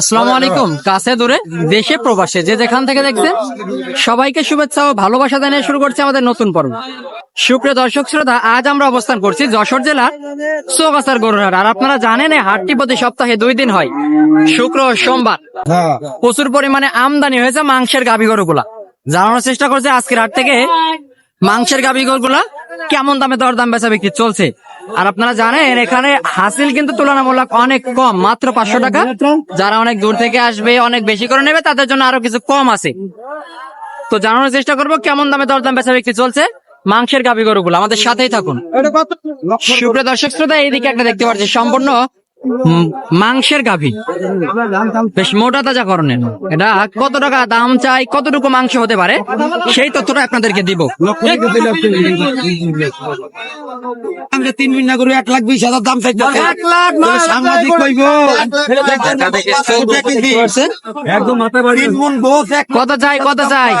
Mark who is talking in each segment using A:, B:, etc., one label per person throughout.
A: আসসালামু আলাইকুম। কাছে দূরে দেশে প্রবাসে যে যেখান থেকে দেখছেন সবাইকে শুভেচ্ছা ও ভালোবাসা জানিয়ে শুরু করছে আমাদের নতুন পর্ব। সুপ্রিয় দর্শক শ্রোতা আজ আমরা অবস্থান করছি যশোর জেলার চৌগাছার গরুহাট। আর আপনারা জানেন হাটটি প্রতি সপ্তাহে দুই দিন হয় শুক্র ও সোমবার। প্রচুর পরিমাণে আমদানি হয়েছে মাংসের গাভী গরুগুলা। জানানোর চেষ্টা করছে আজকের হাট থেকে মাংসের গাভী গরুগুলা কেমন দামে দরদাম বেচা বিক্রি চলছে? আর আপনারা জানেন এখানে হাসিল কিন্তু তুলনামূলক অনেক কম মাত্র পাঁচশো টাকা। যারা অনেক দূর থেকে আসবে অনেক বেশি করে নেবে তাদের জন্য আরও কিছু কম আছে। তো জানানোর চেষ্টা করব কেমন দামে দরদাম বেচা বিক্রি চলছে? মাংসের গাভি গরুগুলো আমাদের সাথেই থাকুন। সুপ্রিয় দর্শক শ্রোতা এইদিকে একটা দেখতে পাচ্ছি সম্পূর্ণ মাংসের গাভী। বেশ মোটা তাজা করণের। এটা কত টাকা দাম চাই কতটুকু মাংস হতে পারে সেই তথ্যটা আপনাদেরকে দিব।
B: তিন মিনিট না করে এক লাখ বিশ হাজার দাম চাইতে
A: এক লাখ
B: সাংবাদিক
A: টাকা
B: কইব একদম মাথা বাড়ি। তিন বোস এক
A: কত চাই কত চাই?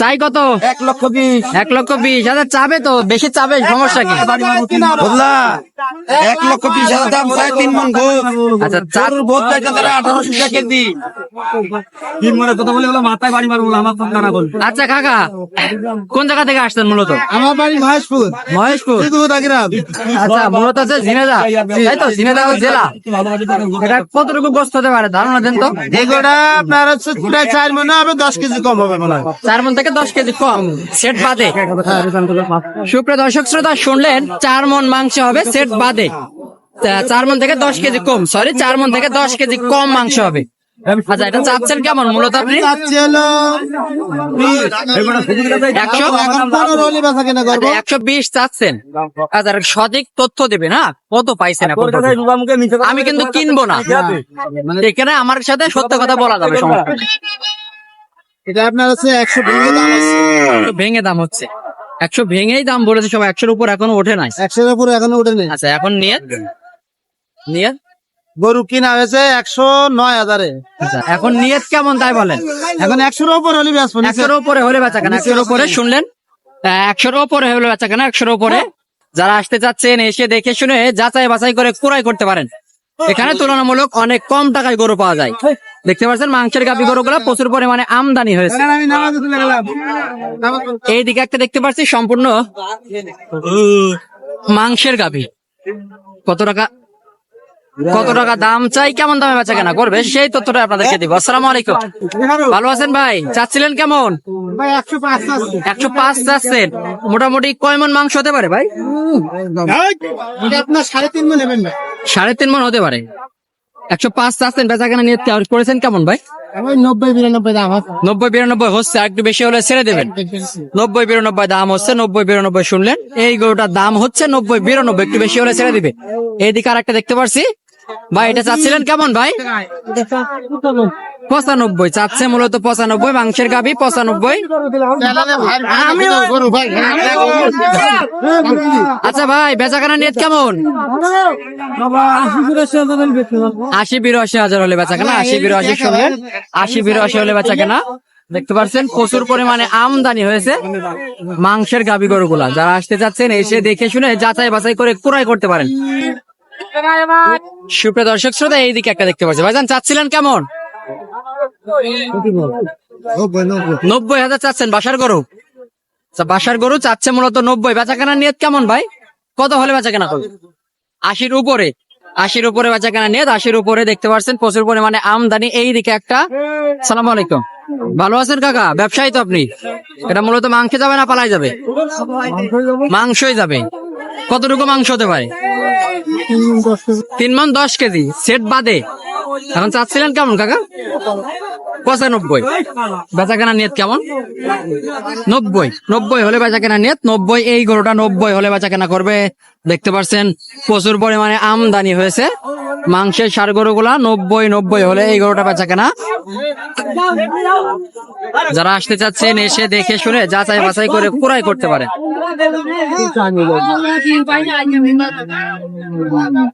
A: চাই। কত?
B: এক লক্ষ বিশ।
A: এক লক্ষ বিশ হাজার চাবে তো বেশি চাবে সমস্যা কি?
B: এক লক্ষ বিশ হাজার দাম চাই তিন মন বোস।
A: আচ্ছা চার
B: চারুর চাইতে তারা আঠারোশো টাকা কেজি তিন মনে কথা বলে বলে মাথায় বাড়ি মারবো আমার ফোন কানা বল
A: আচ্ছা কাকা কোন জায়গা থেকে আসছেন মূলত?
B: আমার বাড়ি মহেশপুর।
A: মহেশপুর?
B: গ্রাম
A: আচ্ছা মূলত হচ্ছে ঝিনেদা তাই তো ঝিনেদা জেলা। এটা কতটুকু গোস্ত হতে পারে? ধারণা দেন তো।
B: এগুলা আপনার হচ্ছে প্রায় চার মনে হবে দশ কেজি কম হবে মনে হয়।
A: চার মন থেকে দশ কেজি কম। সেট বাদে। সুপ্রিয় দর্শক শ্রোতা শুনলেন চার মন মাংস হবে সেট বাদে। চার মন থেকে দশ কেজি কম সরি চার মন থেকে দশ কেজি কম মাংস হবে। আচ্ছা এটা চাচ্ছেন কেমন মূলত আপনি? একশো? আচ্ছা, বিশ চাচ্ছেন। আচ্ছা সঠিক তথ্য দেবেন হ্যাঁ? কত পাইছেন আমি কিন্তু কিনবো না। মানে এখানে আমার সাথে সত্য কথা বলা যাবে
B: এটা আপনার হচ্ছে একশো ভেঙে দাম আছে।
A: একশো ভেঙে দাম হচ্ছে। একশো ভেঙেই দাম বলেছে সব একশোর উপর এখনও ওঠে নাই।
B: একশোর উপর এখনও ওঠে নেই।
A: আচ্ছা এখন নিয়ে নিয়ে
B: গরু কিনা হয়েছে একশো নয় হাজারে।
A: আচ্ছা এখন নিয়ত কেমন তাই বলেন?
B: এখন একশোর উপর হলে বেচবো
A: একশোর উপরে হলে বেচা কেনা একশোর উপরে শুনলেন? একশোর উপরে হলে বেচা কেনা একশোর উপরে যারা আসতে চাচ্ছেন এসে দেখে শুনে যাচাই বাছাই করে ক্রয় করতে পারেন। এখানে তুলনামূলক অনেক কম টাকায় গরু পাওয়া যায়। দেখতে পাচ্ছেন মাংসের গাভি গরুগুলো প্রচুর পরিমাণে আমদানি হয়েছে। এইদিকে একটা দেখতে পাচ্ছি সম্পূর্ণ মাংসের গাভি। কত টাকা? কত টাকা দাম চাই কেমন দামে বেচা কেনা করবে সেই তথ্যটা আপনাদেরকে দিব। আসসালামু আলাইকুম। ভালো আছেন ভাই? চাচ্ছিলেন কেমন?
B: একশো পাঁচ
A: চাচ্ছেন। মোটামুটি কয় মন মাংস হতে পারে ভাই?
B: আপনার সাড়ে তিন মন নেবেন ভাই।
A: সাড়ে তিন মন হতে পারে। একশো পাঁচ চাচ্ছেন বেচা কেনা নিয়ে করেছেন কেমন ভাই?
B: নব্বই বিরানব্বই দাম
A: নব্বই বিরানব্বই হচ্ছে একটু বেশি হলে ছেড়ে দেবেন। নব্বই বিরানব্বই দাম হচ্ছে নব্বই বিরানব্বই শুনলেন। এই গরুটার দাম হচ্ছে নব্বই বিরানব্বই একটু বেশি হলে ছেড়ে দিবে। এইদিকে আর একটা দেখতে পারছি। ভাই এটা চাচ্ছিলেন কেমন ভাই? পঁচানব্বই চাচ্ছে মূলত পঁচানব্বই মাংসের গাবি পঁচানব্বই।
B: গরু ভাই
A: আচ্ছা ভাই বেচাকেনা নিয়ত কেমন? আশি বিরাশি হাজার হলে বেচাকেনা আশি বিরাশি শুনলেন আশি বিরাশি হলে বেচাকেনা। দেখতে পাচ্ছেন প্রচুর পরিমাণে আমদানি হয়েছে মাংসের গাবি গরুগুলা। যারা আসতে চাচ্ছেন এসে দেখে শুনে যাচাই বাছাই করে ক্রয় করতে পারেন। দর্শক শ্রোতা এইদিকে একটা দেখতে পাচ্ছি। ভাইজান চাচ্ছিলেন কেমন? নব্বই হাজার চাচ্ছেন বাসার গরু। আচ্ছা, বাসার গরু চাচ্ছে মূলত নব্বই। বেচাকেনা নিয়ত কেমন ভাই? কত হলে করবে? আশির উপরে। আশির উপরে বেচাকেনা নিয়ত আশির উপরে দেখতে পাচ্ছেন প্রচুর পরিমাণে আমদানি। এই দিকে একটা। সালাম আলাইকুম। ভালো আছেন কাকা? ব্যবসায়ী তো আপনি। এটা মূলত মাংসে যাবে না পালাই যাবে? মাংসই যাবে। কতটুকু মাংস হতে পারে? তিন মন দশ কেজি সেট বাদে এখন চাচ্ছিলেন কেমন, কাকা? পঁচানব্বই। বেচা কেনা নিয়ত কেমন? নব্বই। নব্বই হলে বেচা কেনা নিয়ত, নব্বই এই গরুটা নব্বই হলে বেচা কেনা করবে। দেখতে পাচ্ছেন, প্রচুর পরিমাণে আমদানি হয়েছে। মাংসের সার গরুগুলা নব্বই নব্বই হলে এই গরুটা বেচা কেনা যারা আসতে চাচ্ছেন, এসে দেখে শুনে যাচাই বাছাই করে ক্রয় করতে পারে।